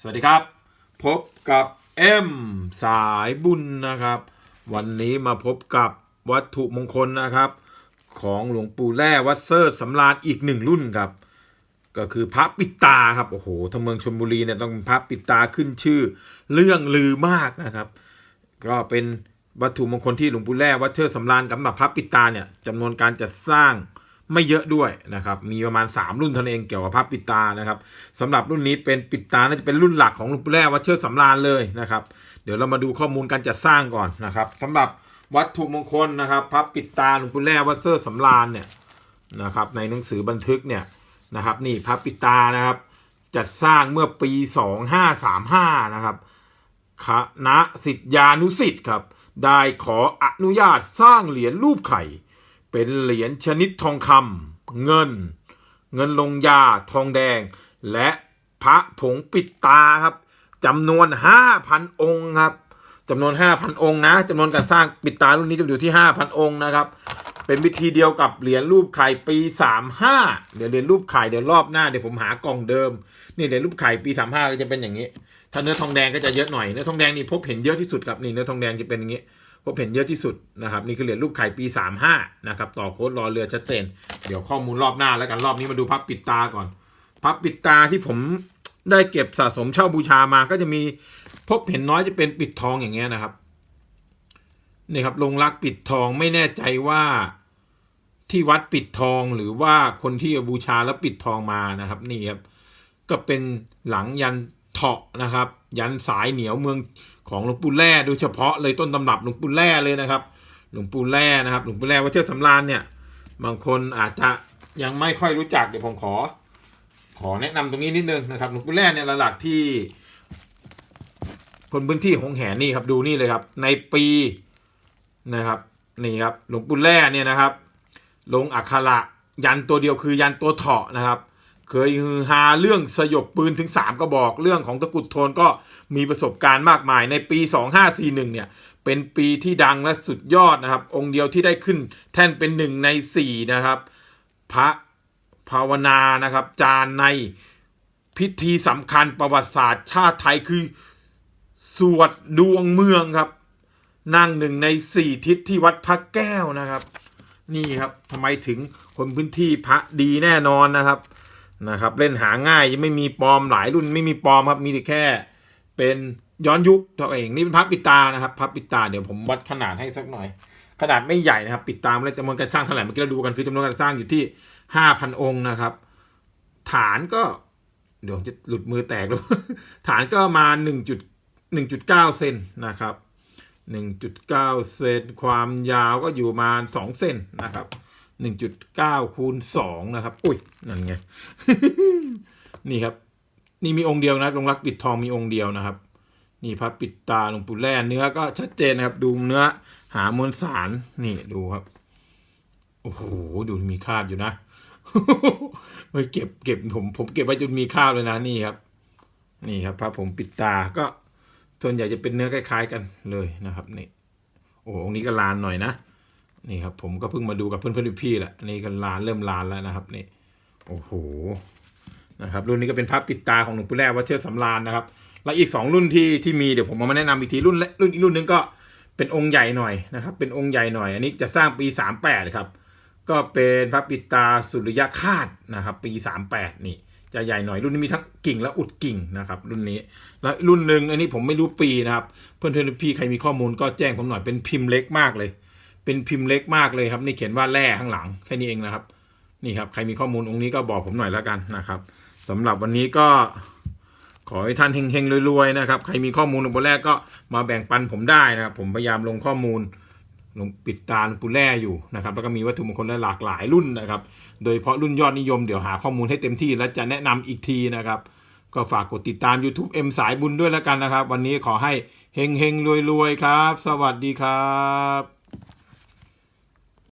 สวัสดีครับ พบกับเอ็มสายบุญนะครับ วันนี้มาพบกับวัตถุมงคลนะครับ ของหลวงปู่แร่วัดเซอร์สำราญอีกหนึ่งรุ่นครับ ก็คือพระปิตาครับโอ้โหทางเมืองชลบุรีเนี่ยต้องพระปิตาขึ้นชื่อ เรื่องลือมากนะครับ ก็เป็นวัตถุมงคลที่หลวงปู่แร่วัดเชิดสำราญกับพระปิตาเนี่ยจำนวนการจัดสร้าง ไม่เยอะด้วยนะครับ มีประมาณ 3 รุ่นเท่านั้นเองเกี่ยวกับพระปิดตานะครับสำหรับรุ่นนี้เป็นปิดตาน่าจะเป็นรุ่นหลักของลวงปู่แร่วัดเชิดสำราญเลยนะครับ เดี๋ยวเรามาดูข้อมูลการจัดสร้างก่อนนะครับสำหรับวัตถุมงคลนะครับพระปิดตาหลวงปู่แร่วัดเชิดสำราญเนี่ยนะครับ ในหนังสือบันทึกเนี่ยนะครับ นี่พระปิดตานะครับ จัดสร้างเมื่อปี 2535 นะครับคณะสิทธานุสิทธิ์ครับได้ขออนุญาตสร้างเหรียญรูปไข่ เป็นเหรียญชนิดทองคำเงิน เงินลงยาทองแดง และพระผงปิดตาครับจำนวน 5,000 องค์ครับจำนวน 5,000 องค์นะจำนวนการสร้างปิดตารุ่นนี้จะอยู่ที่ 5,000 องค์นะครับ เป็นวิธีเดียวกับเหรียญรูปไข่ปี 35 เดี๋ยวเหรียญรูปไข่เดี๋ยวรอบหน้าเดี๋ยวผมหากล่องเดิม นี่เหรียญรูปไข่ปี 35 ก็จะเป็นอย่างนี้ ถ้าเนื้อทองแดงก็จะเยอะหน่อย เนื้อทองแดงนี่พบเห็นเยอะที่สุดครับนี่เนื้อทองแดงจะเป็นอย่างนี้ พบเห็นเยอะที่สุดนะครับนี่คือเหรียญรูปไข่ปี 35นะครับต่อโค้ดรอเรือชัดเจนเดี๋ยวข้อมูลรอบหน้าแล้วกันรอบนี้มาดูพับปิดตาก่อน พับปิดตาที่ผมได้เก็บสะสมเช่าบูชามาก็จะมีพบเห็นน้อยจะเป็นปิดทองอย่างเงี้ยนะครับนี่ครับลงรักปิดทองไม่แน่ใจว่าที่วัดปิดทองหรือว่าคนที่บูชาแล้วปิดทองมานะครับ นี่ครับก็เป็นหลังยัน เถาะนะครับ ยันสายเหนียวเมืองของหลวงปู่แร่โดยเฉพาะเลยต้นตำรับหลวงปู่แร่เลยนะครับ หลวงปู่แร่นะครับ หลวงปู่แร่วัดเชิดสำราญเนี่ย บางคนอาจจะยังไม่ค่อยรู้จักเดี๋ยวผมขอ ขอแนะนำตรงนี้นิดนึงนะครับหลวงปู่แร่เนี่ยหลักที่ คนพื้นที่หงแหนนี่ครับดูนี่เลยครับ ในปีนะครับนี่ครับหลวงปู่แร่เนี่ยนะครับ ลงอักขระยันตัวเดียวคือยันตัวเถาะนะครับ เคยฮือฮาเรื่องสยบปืนถึง 3 กระบอกเรื่องของตะกุดโทนก็มีประสบการณ์มากมายในปี 2541 เนี่ย เป็นปีที่ดังและสุดยอดนะครับ องค์เดียวที่ได้ขึ้นแท่นเป็นหนึ่งใน 4 นะครับ พระภาวนานะครับ จานในพิธีสำคัญประวัติศาสตร์ชาติไทยคือ สวดดวงเมืองครับนั่งหนึ่งในสี่ทิศที่วัดพระแก้วนะครับ นี่ครับทำไมถึงคนพื้นที่พระดีแน่นอนนะครับ นะครับเล่นหาง่ายยังไม่มีปลอมหลายรุ่นไม่มีปลอมครับมีแต่แค่ เป็นย้อนยุคเท่าเองนี่เป็นพระปิดตานะครับพระปิดตาเดี๋ยวผมวัดขนาดให้สักหน่อย ขนาดไม่ใหญ่นะครับ ปิดตาไม่ได้จำนวนการสร้างเท่าไหร่เมื่อกี้เราดูกันคือจำนวนการสร้างอยู่ที่ห้าพันองค์นะครับ ฐานก็ เดี๋ยวจะหลุดมือแตกแล้วฐานก็มาหนึ่งจุดหนึ่งจุดเก้าเซนนะครับหนึ่งจุดเก้าเซนความยาวก็อยู่มาสองเซนนะครับ หนึ่งจุดเก้าคูณสองนะครับ อุ้ย นั่นไง นี่ครับ นี่มีองค์เดียวนะลงรักปิดทองมีองค์เดียวนะครับ นี่พระปิดตาหลวงปู่แร่เนื้อก็ชัดเจนนะครับ ดูเนื้อหามวลสารนี่ดูครับ โอ้โห ดูมีคราบอยู่นะเฮ้ยเก็บเก็บผมผมเก็บไว้จนมีคราบเลยนะนี่ครับ นี่ครับพระผมปิดตาก็ส่วนใหญ่จะเป็นเนื้อคล้ายๆกันเลยนะครับนี่โอ้โหองค์นี้ก็ลานหน่อยนะ นี่ครับผมก็เพิ่งมาดูกับเพื่อนๆพี่ๆแหละอันนี่ก็ลานเริ่มลานแล้วนะครับนี่โอ้โหนะครับรุ่นนี้ก็เป็นพระปิดตาของหลวงปู่แร่วัดเชิดสำราญนะครับแล้วอีกสองรุ่นที่ที่มีเดี๋ยวผมเอามาแนะนำอีกทีรุ่นและรุ่นอีกรุ่นหนึงก็เป็นองค์ใหญ่หน่อยนะครับ เป็นองค์ใหญ่หน่อย อันนี้จะสร้างปีสามแปดครับก็เป็นพระปิดตาสุริยคาตนะครับ ปีสามแปดนี่ จะใหญ่หน่อยรุ่นนี้มีทั้งกิ่งและอุดกิ่งนะครับรุ่นนี้แล้วรุ่นหนึ่งอันนี้ผมไม่รู้ปีนะครับ เพื่อนเพื่อนๆพี่ใครมีข้อมูลก็แจ้งผมหน่อยเป็นพิมพ์เล็กมากเลย เป็นพิมพ์เล็กมากเลยครับ นี่เขียนว่าแร่ข้างหลังแค่นี้เองนะครับ นี่ครับ ใครมีข้อมูลองค์นี้ก็บอกผมหน่อยแล้วกันนะครับสำหรับวันนี้ก็ขอให้ท่านเฮงๆรวยๆนะครับ ใครมีข้อมูลหลวงปู่แร่ก็มาแบ่งปันผมได้นะครับ ผมพยายามลงข้อมูลลงปิดตาหลวงปู่แร่อยู่นะครับ แล้วก็มีวัตถุมงคลหลากหลายรุ่นนะครับ โดยเฉพาะรุ่นยอดนิยมเดี๋ยวหาข้อมูลให้เต็มที่ และจะแนะนำอีกทีนะครับ ก็ฝากกดติดตาม YouTube M สายบุญด้วยแล้วกันนะครับ วันนี้ขอให้เฮงๆรวยๆครับ สวัสดีครับ